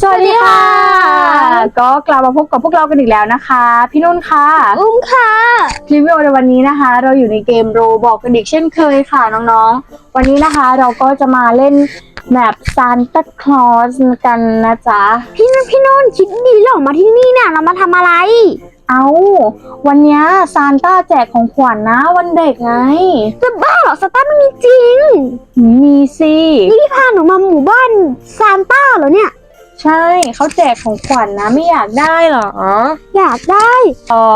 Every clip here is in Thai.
สวัสดีค่ะ ก็กลับมาพบกับพวกเรากันอีกแล้วนะคะ พี่นุ่นค่ะอุ้มค่ะรีวิวในวันนี้นะคะ เราอยู่ในเกมโรบอกกันอีกเช่นเคยค่ะน้องๆ วันนี้นะคะเราก็จะมาเล่นแบบซานต a คลอสกันนะจ๊ะ พี่นุ่นพี่นุ่นคิดดีหรอมาที่นี่เนี่ยเรามาทำอะไร เอาวันเนี้ยซานต้าแจกของขวัญนะ วันเด็กไง จะบ้าเหรอสตาร์ไม่มีจริง มีสินี่พี่พาหนูมาหมู่บ้านซานต้าเหรอเนี่ย ใช่เขาแจกของขวัญนะไม่อยากได้เหรอ อยากได้ อ๋อ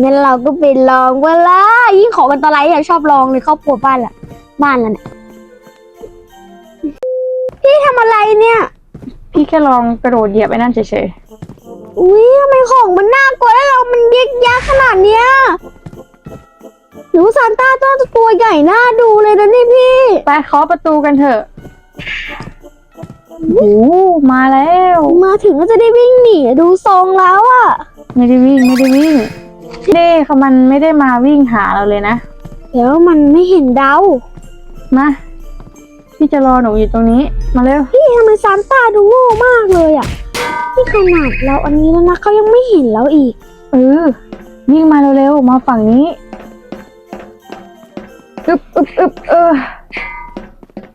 งั้นเราก็ไปลองกันละยิ่งของกันตะไลอยากชอบลองเลยครอบครัวบ้านละบ้านละเนี่ยพี่ทำอะไรเนี่ย พี่แค่ลองกระโดดเหยียบไอ้นั่นเฉยอุ้ยทำไมของมันน่ากลัวแล้วเรามันเย็กยักษ์ขนาดเนี้ยหนูซานต้าต้องตัวใหญ่น่าดูเลยนะนี่พี่ๆไปเคาะประตูกันเถอะ โอ้โหมาแล้ว มาถึงก็จะได้วิ่งหนีดูทรงแล้วอะไม่ได้วิ่งไม่ได้วิ่งเด้เขามันไม่ได้มาวิ่งหาเราเลยนะ เดี๋ยวมันไม่เห็นเดามาพี่จะรอหนูอยู่ตรงนี้ มาเร็วพี่ทำไมซานต้าดูโง่มากเลยอะนี่ขนาดเราอันนี้แล้วนะเขายังไม่เห็นเราอีก เออวิ่งมาเร็วๆมาฝั่งนี้อึบอึบอึบเออ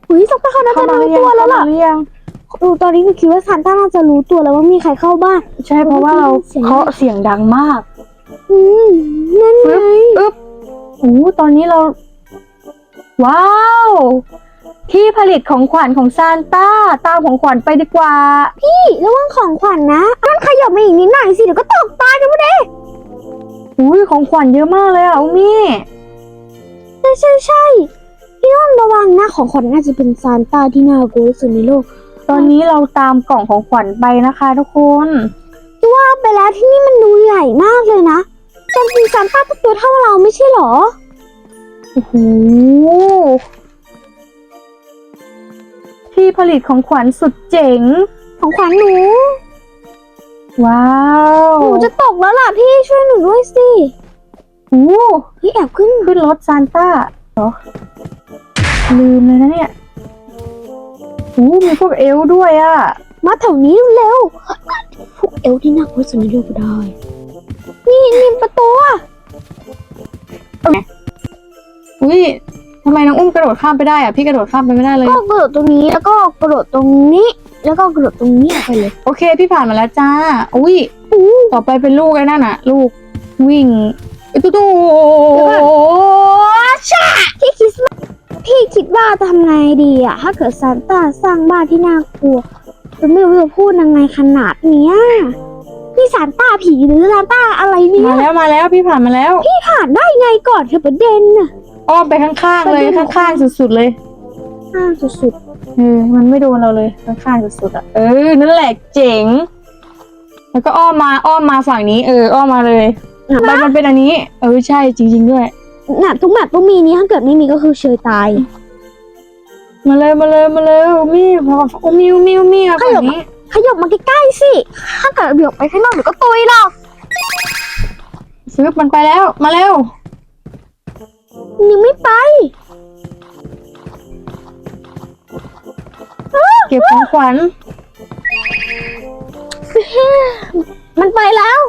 อุ้ยซานต้าเขาน่าเข้าจะมาหรู้รือยังตัวแล้วเข้ามาล่ะหรือยัง ดูตอนนี้หนูคิดว่าซานต้าน่าจะรู้ตัวแล้วว่ามีใครเข้าบ้าน ใช่เพราะว่าเราเสียงเคาะเสียงดังมากอืมนั่นไงปึ๊บอึบโอ้ตอนนี้เรา ว้าว ที่ผลิตของขวัญของซานต้า ตามของขวัญไปดีกว่า พี่ระวังของขวัญนะอันขยับมาอีกนิดหน่อยสิเดี๋ยวก็ตกตายกันหมดเลยอุ้ยของขวัญเยอะมากเลยอะอุมี่ใช่ใช่ใช่พี่ต้องระวังนะของขวัญน่าจะเป็นซานต้าที่น่ากลัวที่สุดในโลก ตอนนี้เราตามกล่องของขวัญไปนะคะทุกคน ว่าไปแล้วที่นี่มันดูใหญ่มากเลยนะจริงๆซานต้าก็ตัวเท่าเราไม่ใช่เหรอ โอ้โห ที่ผลิตของขวัญสุดเจ๋ง ของขวัญหนู ว้าว หนูจะตกแล้วล่ะพี่ช่วยหนูด้วยสิโอ้พี่แอบขึ้น ขึ้นรถซานต้าเหรอ ลืมเลยนะเนี่ยโอ้มีพวกเอลฟ์ด้วยอะมาแถวนี้เร็ว พวกเอลที่น่ากลัวที่สุดในโลกก็ได้ นี่นี่ประตูอะอุ้ยทำไมน้องอุ้มกระโดดข้ามไปได้อะพี่กระโดดข้ามไปไม่ได้เลย ก็กระโดดตรงนี้แล้วก็กระโดดตรงนี้ แล้วก็กระโดดตรงนี้ออกไปเลย โอเค พี่ผ่านมาแล้วจ้า อุ้ยต่อไปเป็นลูกไอ้นั่นอะลูกวิ่งไอ้ตุ๊ตู้ชาพี่คิดว่า พี่คิดว่าจะทำไงดีอะถ้าเกิดซานต้าสร้างบ้านที่น่ากลัวจะไม่รู้จะพูดยังไงขนาดเนี้ยพี่ซานต้าผีหรือซานต้าอะไรเนี่ยมาแล้วมาแล้วพี่ผ่านมาแล้ว พี่ผ่านได้ไงก่อนเธอประเด็นน่ะอ้อมไปข้างๆเลยไปดูข้างๆสุดๆเลยอ้าวสุดเออมันไม่โดนเราเลยข้างๆสุดๆอะเออนั่นแหละเจ๋ง แล้วก็อ้อมมาอ้อมมาฝั่งนี้ เออ อ้อมมาเลยๆนะใบมันเป็นอันนี้ เออใช่จริง ๆด้วย น่ะทุกแบบต้องมีนี้ถ้าเกิดไม่มีก็คือเชยตาย มาเลยมาเลยมาเลยมีพออุ้มิวมิวมิวขฝั่ยับงนี้ขยับมาใกล้ๆสิ ถ้าเกิดเบี่ยวไปข้างนอกเดี๋ยวก็ตุยหรอกซื้อมันไปแล้ว มาเร็วยังไม่ไปเก็บของขวัญมันไปแล้ว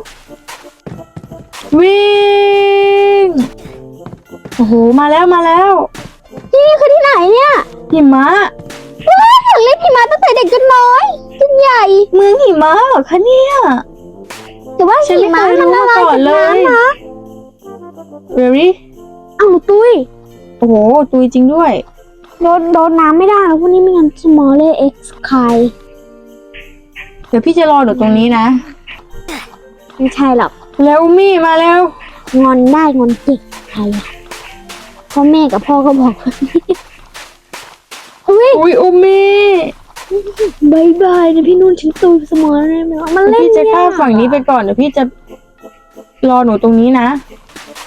วิ่ง โอ้โห มาแล้วมาแล้วที่นี่คือที่ไหนเนี่ยหิมะว้าวอยากเล่นหิมะตั้งแต่เด็กจนน้อยจนใหญ่ เมืองหิมะเหรอคะเนี่ยแต่ว่าฉันหิไม่มะเคยรู้มันละลายมาก่อนกับเลยน้ำนะ really อ้าวตุ้ยโอ้โหตุยจริงด้วย โดนโดนน้ำไม่ได้แล้วพวกนี้ไม่งั้นสมอลเลเอ็กซ์คายเดี๋ยวพี่จะรอหนูตรงนี้นะ ไม่ใช่หรอกเร็วมี่มาเร็วงอนได้งอนเก่งใครอะ พ่อแม่กับพ่อก็บอกอุ้ยอุ้ยอุมมี่บายบายนะพี่นุ่นทิ้งตูสมอลเลยไหมวะมันเล่นพี่จะข้ามยกฝั่งนี้ไปก่อนเดี๋ยวพี่จะรอหนูตรงนี้นะ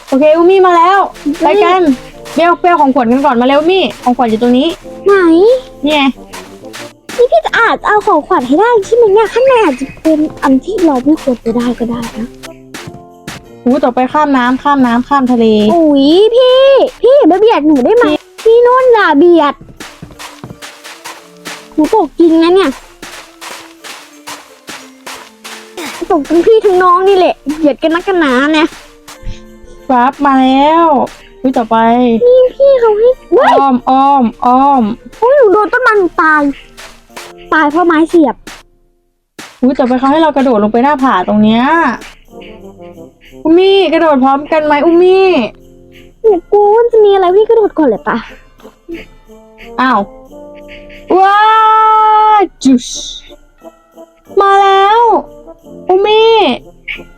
โอเคอุมมี่มาแล้ว ไปกันเบลเบลของขวัญกันก่อนมาเร็วมี่ของขวัญอยู่ตรงนี้ ไหนนี่ไงนี่พี่จะอาจจะเอาของขวัญให้ได้ใช่ไหมเนี่ยข้างในอาจจะเป็นอันที่เราไม่ควรจะได้ก็ได้นะหูต่อไปข้ามน้ำข้ามน้ำข้ามทะเลอุ้ยพี่ พี่อย่าเบียดหนูได้ไหมพี่นุ่นอย่าเบียด หนูตกจริงนะเนี่ย ตกทั้งพี่ทั้งน้องนี่แหละเหยียดกันนักกันหนาเนี่ยครับมาแล้ววิต่อไป นี่พี่เขาให้เว้ยอ้อมอ้อมอ้อมโอ้ยหนูโดนต้นมันตาย ตายเพราะไม้เสียบวิต่อไปเขาให้เรากระโดดลงไปหน้าผาตรงเนี้ยอุมมี่กระโดดพร้อมกันไหมอุมมี่ห นูกลัวว่าจะมีอะไรพี่กระโดดก่อนเลยปะอ้าว ว้าจุชมาแล้วอุมมี่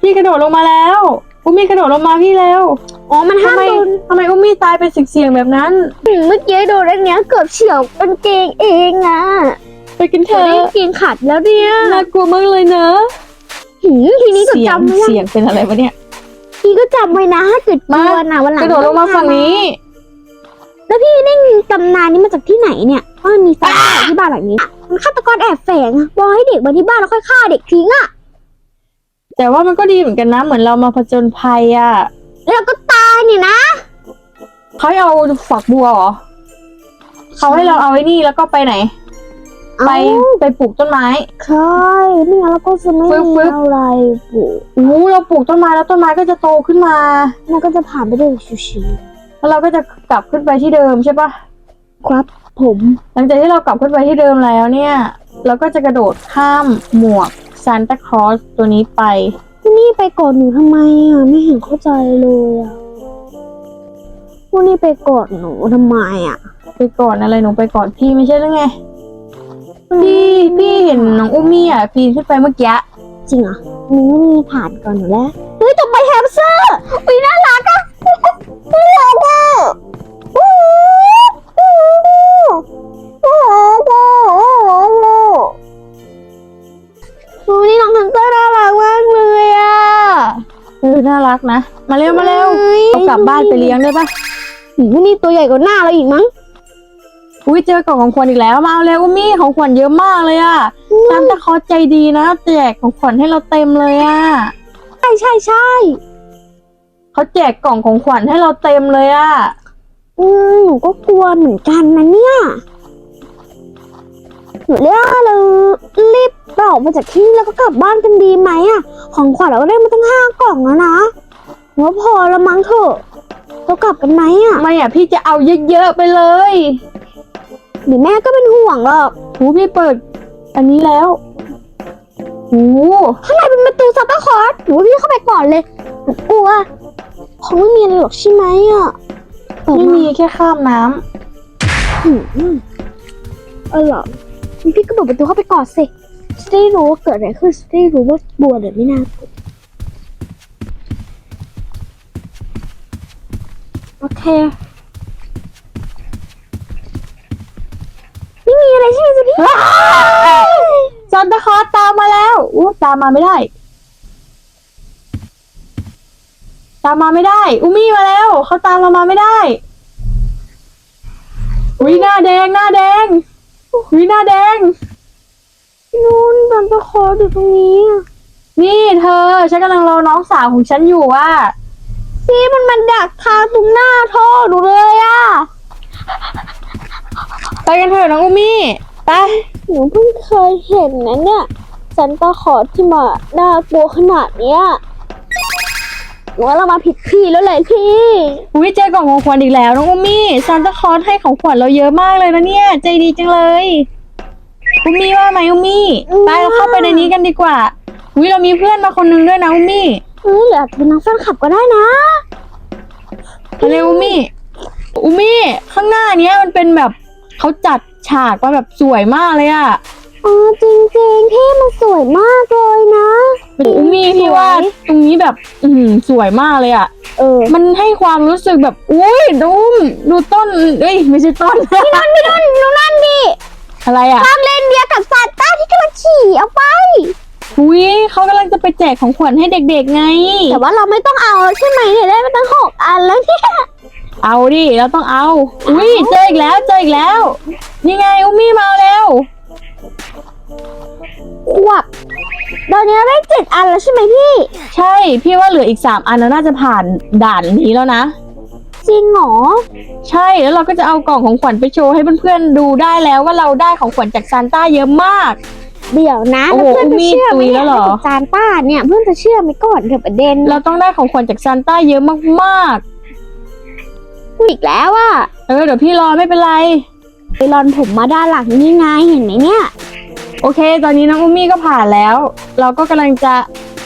พี่กระโดดลงมาแล้วอุมมี่กระโดดลงมาพี่แล้วอ๋อมันห้าทำมไมโดนทำไมอุมมี่ตายเป็นเสียงๆแบบนั้นหืมเมื่อกี้โดนอันเนี้ยเกือบเฉียวกางเกงเองอะไปกินเถเธออะได้กางเกงขาดแล้วเนี่ยน่ากลัวมากเลยเนอะหืมทีนี้ก็เสียงจำไว้นะเสียงเป็นอะไรวะเนี่ย ทีก็จำไว้นะถ้าเกิดกมาลัวนะวันหลักงระโดดลงมาฝั่งนี้ แล้วพี่ได้ตำนานนี้มาจากที่ไหนเนี่ยว่ามันมีซานต้าอยู่ที่บ้านหลังนี้มันฆาตกรแอบแฝงอะบอกให้เด็กมาที่บ้านแล้วค่อยฆ่าเด็กทิ้งอะแต่ว่ามันก็ดีเหมือนกันนะ เหมือนเรามาผจญภัยอะแล้วก็ตายนี่นะเขาให้เอาฝักบัวเหรอเขาให้เราเอาไอ้นี่แล้วก็ไปไหน ไปเอ้าไปปลูกต้นไม้ ใช่ไม่งั้นเราก็จะไม่ฟึบมีฟึบ อะไรปลูกอู้เราปลูกต้นไม้แล้วต้นไม้ก็จะโตขึ้นมา มันก็จะผ่านไปได้ชิวแล้วเราก็จะกลับขึ้นไปที่เดิมใช่ปะๆครับ ผมหลังจากที่เรากลับขึ้นไปที่เดิมแล้วเนี่ย เราก็จะกระโดดข้ามหมวกซานตาคลอสตัวนี้ไป ที่นี่ไปกอดหนูทำไมอะไม่เห็นเข้าใจเลยอะพวกนี้ไปกอดหนูทำไมอะไปก่อนอะไรหนูไปก่อนพี่ไม่ใช่หรือไง พี่พี่เห็นน้องอุ้มมี่อะปีนขึ้นไปเมื่อกี้ จริงเหรอมึงไม่มีผ่านก่อนหนูแล้วเฮ้ยต่อไปแฮมสเตอร์อุ้ยน่ารักอะน่ารักอะอู้อู้อู้อู้อู้นี่น้องแฮมสเตอร์น่ารักมากเลยอะเออน่ารักนะ มาเร็วมาเร็วเอากลับบ้านไปเลี้ยงได้ปะหูนี่ตัวใหญ่กว่าหน้าเราอีกมั้ง อุ้ยเจอกล่องของขวัญอีกแล้วมาเอาเร็วอุ้มมี่ของขวัญเยอะมากเลยอะซานตาคลอสใจดีนะแจกของขวัญให้เราเต็มเลยอะใช่ใช่ใช่เขาแจกกล่องของขวัญให้เราเต็มเลยอะอืมหนูก็กลัวเหมือนกันนะเนี่ยหนูเรียกว่าเรารีบออกมาจากที่นี่แล้วก็กลับบ้านกันดีไหมอะของขวัญเราก็ได้มาตั้งห้ากล่องแล้วนะหนูว่าพอละมั้งเถอะเรากลับกันไหมอะทำไมอะพี่จะเอาเยอะๆไปเลย เดี๋ยวแม่ก็เป็นห่วงหรอกหูพี่เปิด อันนี้แล้วหูข้างในเป็นประตูซันตาคลอสหนูว่าพี่เข้าไปก่อนเลยหนูกลัวคงไม่มีอะไรหรอกใช่ไหมอะเปิดไม่มีแค่ข้ามน้ำอืมเออเหรอพี่ก็เปิดประตูเข้าไปก่อนสิจะได้รู้ว่าเกิดอะไรขึ้นจะได้รู้ว่าบัวเดี๋ยวไม่น่ากลัวโอเค ไม่มีอะไรใช่ไหมจ๊ะพี่ ซานตาคลอสตามมาแล้วอู้ตามมาไม่ได้ ตามมาไม่ได้ อุมี่มาแล้วเขาตามเรามาไม่ได้อุ้ยหน้าแดงหน้าแดงอุ้ยหน้าแดงนู่นซันตาคลอสอยู่ตรงนี้นี่เธอฉันกำลังรอน้องสาวของฉันอยู่อะพี่มันมันดักทางตรงหน้าท่อหนูเลยอะไปกันเถอะน้องอุมี่ ไปหนูเพิ่งเคยเห็นนะเนี่ยซันตาคลอสที่มาน่ากลัวขนาดเนี้ยหนูว่าเรามาผิดที่แล้วเลยพี่ อุ้ยเจอกล่องของขวัญอีกแล้วน้องอุมี่ซานตาคลอสให้ของขวัญเราเยอะมากเลยนะเนี่ย ใจดีจังเลยอุมี่ว่าไหมอุมี่ไปเราเข้าไปในนี้กันดีกว่าอุ้ยเรามีเพื่อนมาคนนึงด้วยนะอุมี่เฮ้ยหรืออาจจะเป็นนักแฟนคลับก็ได้นะ มาเร็วอุมี่อุมี่ข้างหน้าเนี้ยมันเป็นแบบเขาจัด ฉากมาแบบสวยมากเลยอะอ๋อจริงๆพี่มันสวยมากเลยนะอุมี่พี่ว่าตรงนี้แบบ อือหือสวยมากเลยอะเออมันให้ความรู้สึกแบบ อุ้ยดูมดูต้นเอ้ยไม่ใช่ต้น พี่นุ่นพี่นุ่นดูนั่นดิอะไรอะตามเลนเดียกับซานต้าที่กำลังขี่เอาไปอุ้ยเขากำลังจะไปแจกของขวัญให้เด็กๆไง แต่ว่าเราไม่ต้องเอาใช่ไหมเนี่ยได้มาตั้งหกอันแล้วเนี่ย เอาดิเราต้องเอา อุ้ยเจออีกแล้วเจออีกแล้วนี่ไงอุมี่มาแล้วขวบตอนนี้ได้เจ็ดอันแล้วใช่ไหมพี่ ใช่พี่ว่าเหลืออีกสามอันแล้วน่าจะผ่านด่านนี้แล้วนะ จริงเหรอ ใช่แล้วเราก็จะเอากล่องของขวัญไปโชว์ให้เพื่อนๆดูได้แล้วว่าเราได้ของขวัญจากซานต้าเยอะมาก เดี๋ยวนะโอ้โหแล้วเพื่อนจะเชื่อไหมอุ้มมีตุยแล้วเหรอซานต้าเนี่ยเพื่อนจะเชื่อไหมก่อนเดี๋ยวประเด็นเราต้องได้ของขวัญจากซานต้าเยอะมาก อีกแล้วอะๆเออเดี๋ยวพี่รอไม่เป็นไรไปรอนผมมาด้านหลังนี่ไงเห็นไหมเนี่ย โอเค ตอนนี้น้องอุ้มมี่ก็ผ่านแล้ว เราก็กำลังจะ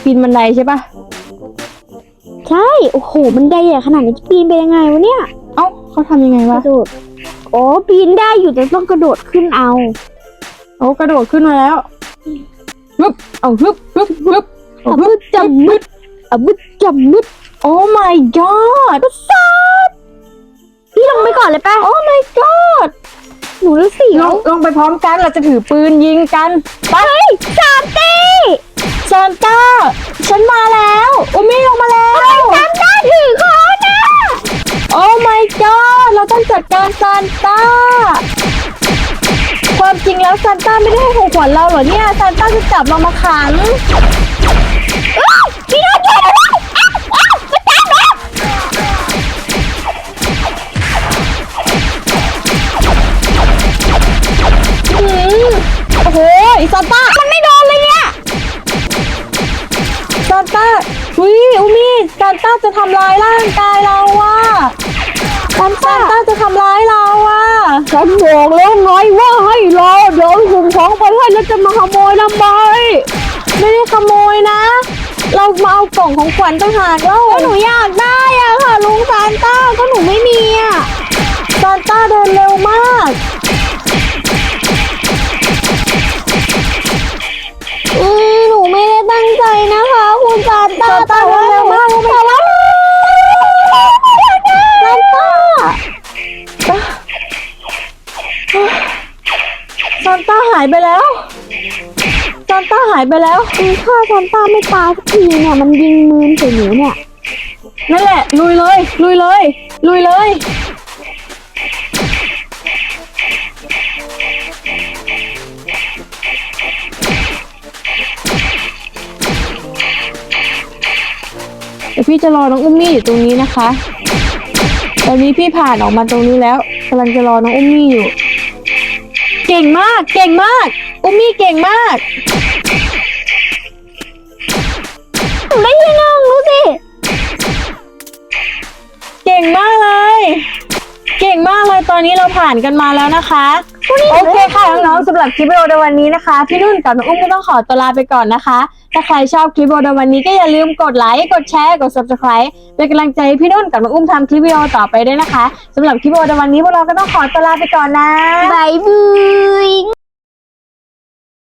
ปีนบันไดใช่ปะใช่โอ้โหมันใหญ่ขนาดนี้จะปีนไปยังไงวะเนี่ยเอ้าเขาทำยังไงกวะระโดดโอ้ปีนได้อยู่แต่ต้องกระโดดขึ้นเอาโอ้กระโดดขึ้นมาแล้วฮึบเอาฮึบฮึบฮึบเอาอะฮึบึบดจำมึดอะบึดจำมึด โอ้ my god พี่ ลงไปก่อนเลยป่ะ โอ้ my god หนูรู้สิลงลงไปพร้อมกันเราจะถือปืนยิงกันไปเฮ้ยซานเต้ซานต้าฉันมาแล้วอุ้มมี่ลงมาแล้วซานต้าถือคอนนะโอ้ my god เราต้องจัดการซานต้าความจริงแล้วซานต้าไม่ได้ให้ของขวัญเราเหรอเนี่ยซานต้าจะจับเรามาขังพี่น้องช่ว อ้โหอีซานต้า มันไม่โดนเลยเนี่ยซานต้าอุ้ยอุมี่ซานต้าจะทำร้ายร่างกายเราว่ะซานต้าจะทำร้ายเราว่ะฉันบอกแล้วไงว่าให้รอเดี๋ยวส่งของไปให้แล้วจะมาขโมยทำไมไม่ได้ขโมยนะ เรามาเอากล่องของขวัญต่างหากแล้วก็หนูอยากได้อะค่ะลุงซานต้าก็หนูไม่มีอะซานต้าเดินเร็วมาก อือหนูไม่ได้ตั้งใจนะคะ คุณซานตาซานตาเดินเร็วมากแต่ว่าซานตาซานต้าหายไปแล้วซานต้าหายไปแล้วคือฆ่าซานต้าไม่ตายสักทีเนี่ยมันยิงมือใส่หนูเนี่ยนั่นแหละลุยเลยลุยเลยลุยเลย พี่จะรอน้องอุ้มมี่อยู่ตรงนี้นะคะ ตอนนี้พี่ผ่านออกมาตรงนี้แล้วกำลังจะรอน้องอุ้มมี่อยู่ เก่งมาก เก่งมาก อุ้มมี่เก่งมากหนูได้ที่หนึ่งรู้สิเก่งมากเลย เก่งมากเลยตอนนี้เราผ่านกันมาแล้วนะคะ โอเคค่ะน้องๆสำหรับคลิปวิดีโอในวันนี้นะคะ พี่นุ่นกับน้องอุ้มก็ต้องขอตัวลาไปก่อนนะคะ ถ้าใครชอบคลิปวิดีโอวันนี้ก็อย่าลืมกดไลค์กดแชร์กด subscribe เป็นกำลังใจให้พี่นุ่นกับน้องอุ้มทำคลิปวิดีโอต่อไปด้วยนะคะสำหรับคลิปวิดีโอวันนี้พวกเราก็ต้องขอตัวลาไปก่อนนะ บายบาย